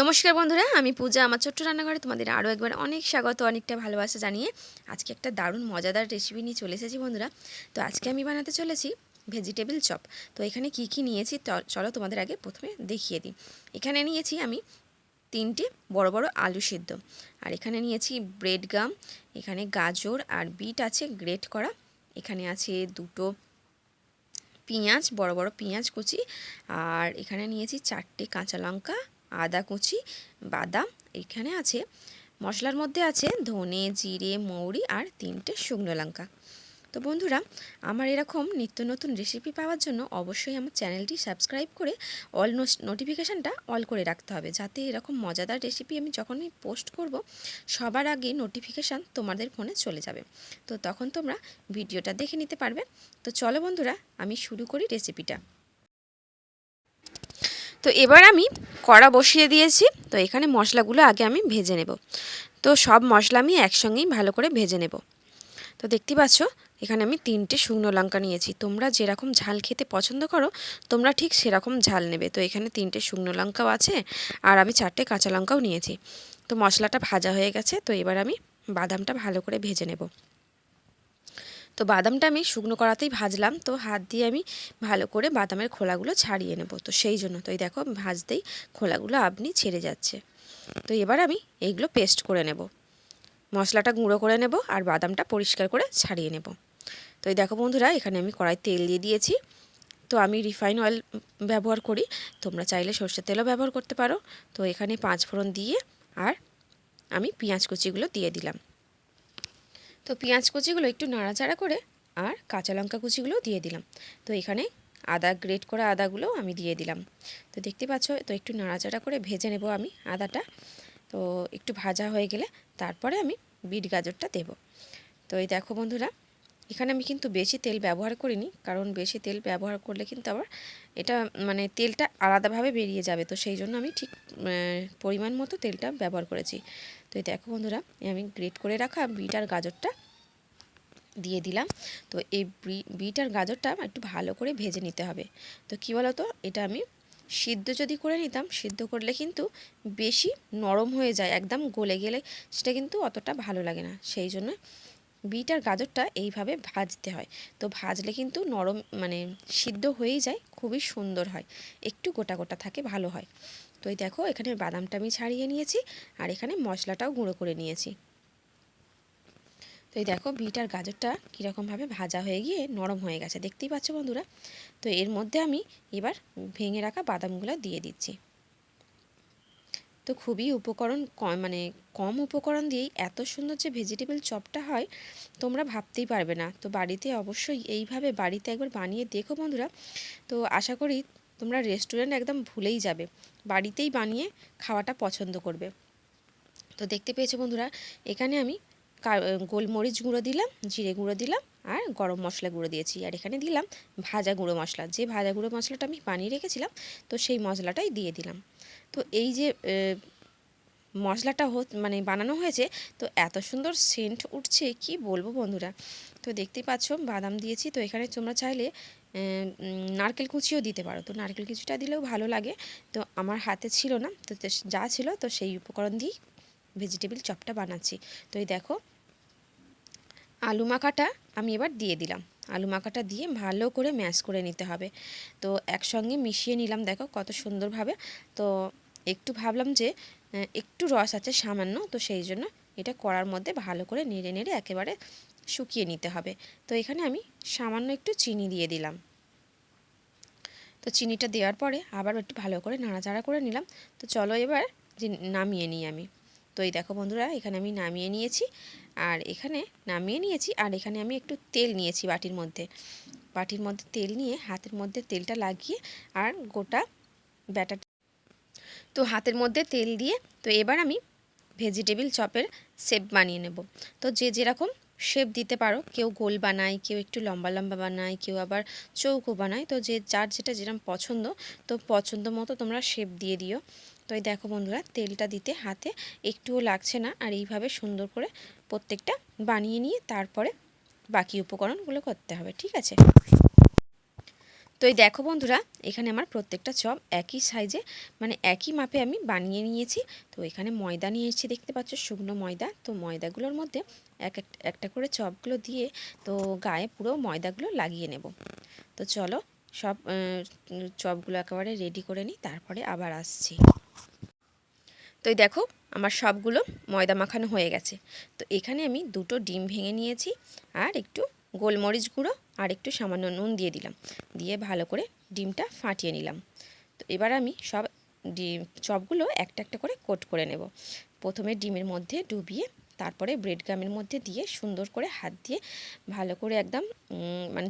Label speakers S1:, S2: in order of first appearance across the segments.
S1: নমস্কার বন্ধুরা, আমি পূজা, আমার ছোট্ট রান্নাঘরে তোমাদের আরও একবার অনেক স্বাগত, অনেকটা ভালোবাসা জানিয়ে আজকে একটা দারুণ মজাদার রেসিপি নিয়ে চলে এসেছি বন্ধুরা। তো আজকে আমি বানাতে চলেছি ভেজিটেবল চপ তো এখানে কি কি নিয়েছি চলো তোমাদের আগে প্রথমে দেখিয়ে দিই। এখানে নিয়েছি আমি তিনটে বড় বড় আলু সিদ্ধ। আর এখানে নিয়েছি ব্রেড গাম এখানে গাজর আর বিট আছে গ্রেট করা। এখানে আছে দুটো পেঁয়াজ, বড় বড় পেঁয়াজ কুচি। আর এখানে নিয়েছি চারটে কাঁচা লঙ্কা আদা কুচি, বাদাম, এখানে আছে মশলার মধ্যে আছে ধনে, জিরে, মৌরি আর তিনটে শুকনো লঙ্কা। তো বন্ধুরা, আমার এরকম নিত্য নতুন রেসিপি পাওয়ার জন্য অবশ্যই আমার চ্যানেলটি সাবস্ক্রাইব করে অল নোটিফিকেশানটা অল করে রাখতে হবে, যাতে এরকম মজাদার রেসিপি আমি যখনই পোস্ট করব, সবার আগে নোটিফিকেশান তোমাদের ফোনে চলে যাবে। তো তখন তোমরা ভিডিওটা দেখে নিতে পারবে। তো চলো বন্ধুরা, আমি শুরু করি রেসিপিটা তো এবার আমি কড়া বসিয়ে দিয়েছি। তো এখানে মশলাগুলো আগে আমি ভেজে নেব। তো সব মশলা আমি একসঙ্গেই ভালো করে ভেজে নেব। তো দেখতে পাচ্ছ, এখানে আমি তিনটে শুকনো লঙ্কা নিয়েছি। তোমরা যেরকম ঝাল খেতে পছন্দ করো, তোমরা ঠিক সেরকম ঝাল নেবে। তো এখানে তিনটে শুকনো লঙ্কাও আছে, আর আমি চারটে কাঁচা লঙ্কাও নিয়েছি। তো মশলাটা ভাজা হয়ে গেছে, তো এবার আমি বাদামটা ভালো করে ভেজে নেব। তো বাদামটা আমি শুকনো করাতেই ভাজলাম, তো হাত দিয়ে আমি ভালো করে বাদামের খোলাগুলো ছাড়িয়ে নেব। তো সেই জন্য তো এই দেখো ভাজতেই খোলাগুলো আপনি ছেড়ে যাচ্ছে। তো এবার আমি এইগুলো পেস্ট করে নেব। মশলাটা গুঁড়ো করে নেব আর বাদামটা পরিষ্কার করে ছাড়িয়ে নেব। তো এই দেখো বন্ধুরা, এখানে আমি কড়াই তেল দিয়ে দিয়েছি। তো আমি রিফাইন অয়েল ব্যবহার করি, তোমরা চাইলে সর্ষের তেলও ব্যবহার করতে পারো। তো এখানে পাঁচ ফোড়ন দিয়ে আর আমি পেঁয়াজ কুচিগুলো দিয়ে দিলাম। তো পেঁয়াজ কুচিগুলো একটু নাড়াচাড়া করে আর কাঁচা লঙ্কা কুচিগুলো দিয়ে দিলাম। তো এখানে আদা গ্রেট করা আদাগুলো আমি দিয়ে দিলাম। তো দেখতে পাচ্ছ, তো একটু নাড়াচাড়া করে ভেজে নেব আমি আদাটা। তো একটু ভাজা হয়ে গেলে তারপরে আমি বিট গাজরটা দেব। তো এই দেখো বন্ধুরা এখানে আমি কিন্তু বেশি তেল ব্যবহার করিনি, কারণ বেশি তেল ব্যবহার করলে কিন্তু আবার এটা মানে তেলটা আলাদাভাবে বেরিয়ে যাবে। তো সেই জন্য আমি ঠিক পরিমাণ মতো তেলটা ব্যবহার করেছি। তো দেখো বন্ধুরা আমি গ্রেট করে রাখা বিট আর গাজরটা দিয়ে দিলাম। তো এই বিট আর গাজরটা একটু ভালো করে ভেজে নিতে হবে। তো কী বলো তো এটা আমি সিদ্ধ যদি করে নিতাম, সিদ্ধ করলে কিন্তু বেশি নরম হয়ে যায়, একদম গলে গেলে, সেটা কিন্তু অতটা ভালো লাগে না। সেই জন্য বিট আর গাজরটা এইভাবে ভাজতে হয়। তো ভাজলে কিন্তু নরম মানে সিদ্ধ হয়েই যায়, খুবই সুন্দর হয়। একটু গোটা গোটা থাকে, ভালো হয়। তো এই দেখো, এখানে বাদামটা আমি ছাড়িয়ে নিয়েছি আর এখানে মশলাটাও গুঁড়ো করে নিয়েছি। তো এই দেখো, বিট আর গাজরটা কীরকমভাবে ভাজা হয়ে গিয়ে নরম হয়ে গেছে। দেখতেই পাচ্ছ বন্ধুরা? তো এর মধ্যে আমি এবার ভেঙে রাখা বাদামগুলো দিয়ে দিচ্ছি। তো খুবই উপকরণ কম মানে কম উপকরণ দিয়েই এত সুন্দর যে ভেজিটেবল চপটা হয়, তোমরা ভাবতেই পারবে না। তো বাড়িতে অবশ্যই এইভাবে বাড়িতে একবার বানিয়ে দেখো বন্ধুরা। তো আশা করি তোমরা রেস্টুরেন্ট একদম ভুলেই যাবে। বাড়িতেই বানিয়ে খাওয়াটা পছন্দ করবে। তো দেখতে পেয়েছ বন্ধুরা, এখানে আমি গোলমরিচ গুঁড়ো দিলাম, জিরে গুঁড়ো দিলাম, আর গরম মশলা গুঁড়ো দিয়েছি। আর এখানে দিলাম ভাজা গুঁড়ো মশলা। যে ভাজা গুঁড়ো মশলাটা আমি বানিয়ে রেখেছিলাম, তো সেই মশলাটাই দিয়ে দিলাম। তো এই যে মশলাটা হো মানে বানানো হয়েছে, তো এত সুন্দর সেন্ট উঠছে, কি বলব বন্ধুরা? তো দেখতেই পাচ্ছ, বাদাম দিয়েছি, তো এখানে তোমরা চাইলে নারকেল কুচিও দিতে পারো। তো নারকেল কুচিটা দিলেও ভালো লাগে। তো আমার হাতে ছিল না, তো যা ছিল, তো সেই উপকরণ দিয়েই ভেজিটেবিল চপটা বানাচ্ছি। তো এই দেখো, আলু মাখাটা আমি এবার দিয়ে দিলাম। আলু মাখাটা দিয়ে ভালো করে ম্যাশ করে নিতে হবে। তো একসঙ্গে মিশিয়ে নিলাম, দেখো কত সুন্দরভাবে। তো একটু ভাবলাম যে একটু রস আছে সামান্য, তো সেই জন্য এটা করার মধ্যে ভালো করে নেড়ে নেড়ে একেবারে শুকিয়ে নিতে হবে। তো এখানে আমি সামান্য একটু চিনি দিয়ে দিলাম। তো চিনিটা দেওয়ার পরে আবার একটু ভালো করে নাড়াচাড়া করে নিলাম। তো চলো এবার যে নামিয়ে নিই আমি। তো এই দেখো বন্ধুরা, এখানে আমি নামিয়ে নিয়েছি, আর এখানে নামিয়ে নিয়েছি, আর এখানে আমি একটু তেল নিয়েছি বাটির মধ্যে। বাটির মধ্যে তেল নিয়ে হাতের মধ্যে তেলটা লাগিয়ে আর গোটা ব্যাটার তো হাতের মধ্যে তেল দিয়ে তো এবার আমি ভেজিটেবিল চপের শেপ বানিয়ে নেব। তো যে যেরকম শেপ দিতে পারো, কেউ গোল বানায়, কেউ একটু লম্বা লম্বা বানায়, কেউ আবার চৌকো বানায়, তো যে যার যেটা যেরকম পছন্দ, তো পছন্দ মতো তোমরা শেপ দিয়ে দিও। তো এই দেখো বন্ধুরা, তেলটা দিতে হাতে একটুও লাগছে না, আর এইভাবে সুন্দর করে প্রত্যেকটা বানিয়ে নিয়ে তারপরে বাকি উপকরণগুলো করতে হবে, ঠিক আছে? তো এই দেখো বন্ধুরা, এখানে আমার প্রত্যেকটা চপ একই সাইজে মানে একই মাপে আমি বানিয়ে নিয়েছি। তো এখানে ময়দা নিয়ে এসেছি দেখতে পাচ্ছ, শুকনো ময়দা। তো ময়দাগুলোর মধ্যে এক এক- একটা করে চপগুলো দিয়ে, তো গায়ে পুরো ময়দাগুলো লাগিয়ে নেব। তো চলো, সব চপগুলো একেবারে রেডি করে নিই, তারপরে আবার আসছি। তো এই দেখো, আমার সবগুলো ময়দা মাখানো হয়ে গেছে। তো এখানে আমি দুটো ডিম ভেঙে নিয়েছি, আর একটু গোলমরিচ গুঁড়ো, আর একটু সামান্য নুন দিয়ে দিলাম। দিয়ে ভালো করে ডিমটা ফাটিয়ে নিলাম। তো এবার আমি সব ডিম চপগুলো একটা একটা করে কোট করে নেব। প্রথমে ডিমের মধ্যে ডুবিয়ে, তারপরে ব্রেড গামের মধ্যে দিয়ে সুন্দর করে হাত দিয়ে ভালো করে একদম মানে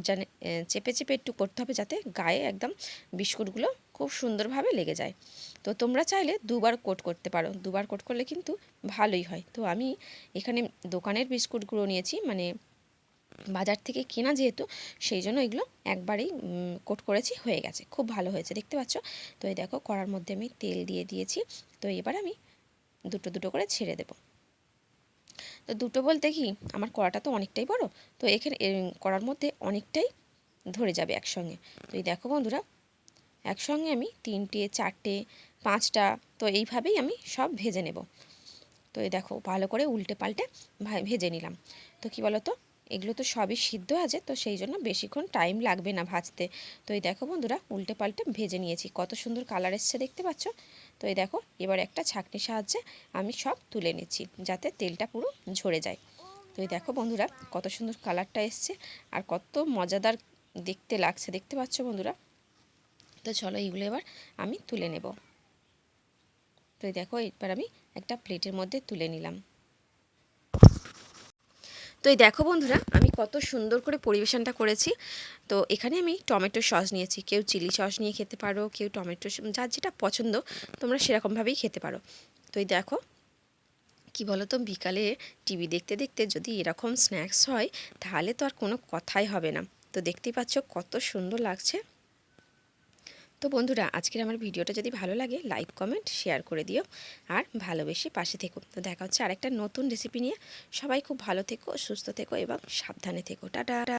S1: চেপে চেপে একটু করতে হবে যাতে গায়ে একদম বিস্কুটগুলো খুব সুন্দরভাবে লেগে যায়। তো তোমরা চাইলে দুবার কোট করতে পারো। দুবার কোট করলে কিন্তু ভালোই হয়। তো আমি এখানে দোকানের বিস্কুটগুলো নিয়েছি। মানে বাজার থেকে কেনা যেহেতু, সেই জন্য এগুলো একবারেই কোট করেছি, হয়ে গেছে। খুব ভালো হয়েছে, দেখতে পাচ্ছ? তো এই দেখো, কড়ার মধ্যে আমি তেল দিয়ে দিয়েছি। তো এবার আমি দুটো দুটো করে ছেড়ে দেবো। তো দুটো বলতে কি, আমার কড়াটা তো অনেকটাই বড়। তো এখানে কড়ার মধ্যে অনেকটাই ধরে যাবে একসঙ্গে। তো এই দেখো বন্ধুরা একসঙ্গে আমি তিনটে, চারটে, পাঁচটা, তো এইভাবেই আমি সব ভেজে নেব। তো এই দেখো, ভালো করে উল্টে পাল্টে ভেজে নিলাম। তো কি বলো তো এগুলো তো সবই সিদ্ধ আছে, তো সেই জন্য বেশিক্ষণ টাইম লাগবে না ভাজতে। তো এই দেখো বন্ধুরা, উল্টে পাল্টে ভেজে নিয়েছি। কত সুন্দর কালার এসছে দেখতে পাচ্ছ? তো এই দেখো, এবার একটা ছাঁকনির সাহায্যে আমি সব তুলে নিচ্ছি, যাতে তেলটা পুরো ঝরে যায়। তো এই দেখো বন্ধুরা, কত সুন্দর কালারটা এসছে, আর কত মজাদার দেখতে লাগছে, দেখতে পাচ্ছ বন্ধুরা? তো চলো এইগুলো এবার আমি তুলে নেব। তো দেখো, এবার আমি একটা প্লেটের মধ্যে তুলে নিলাম। তো এই দেখো বন্ধুরা, আমি কত সুন্দর করে পরিবেশনটা করেছি। তো এখানে আমি টমেটো সস নিয়েছি। কেউ চিলি সস নিয়ে খেতে পারো, কেউ টমেটো যার যেটা পছন্দ, তোমরা সেরকমভাবেই খেতে পারো। তো এই দেখো, কি বলো তো বিকালে টিভি দেখতে দেখতে যদি এরকম স্ন্যাক্স হয়, তাহলে তো আর কোনো কথাই হবে না। তো দেখতেই পাচ্ছ কত সুন্দর লাগছে। তো বন্ধুরা, আজকের আমার ভিডিওটা যদি ভালো লাগে লাইক কমেন্ট শেয়ার করে দিও আর ভালোবেসে পাশে থেকো। তো দেখা হচ্ছে আরেকটা নতুন রেসিপি নিয়ে। সবাই খুব ভালো থেকো, সুস্থ থেকো এবং সাবধানে থেকো। টাটা!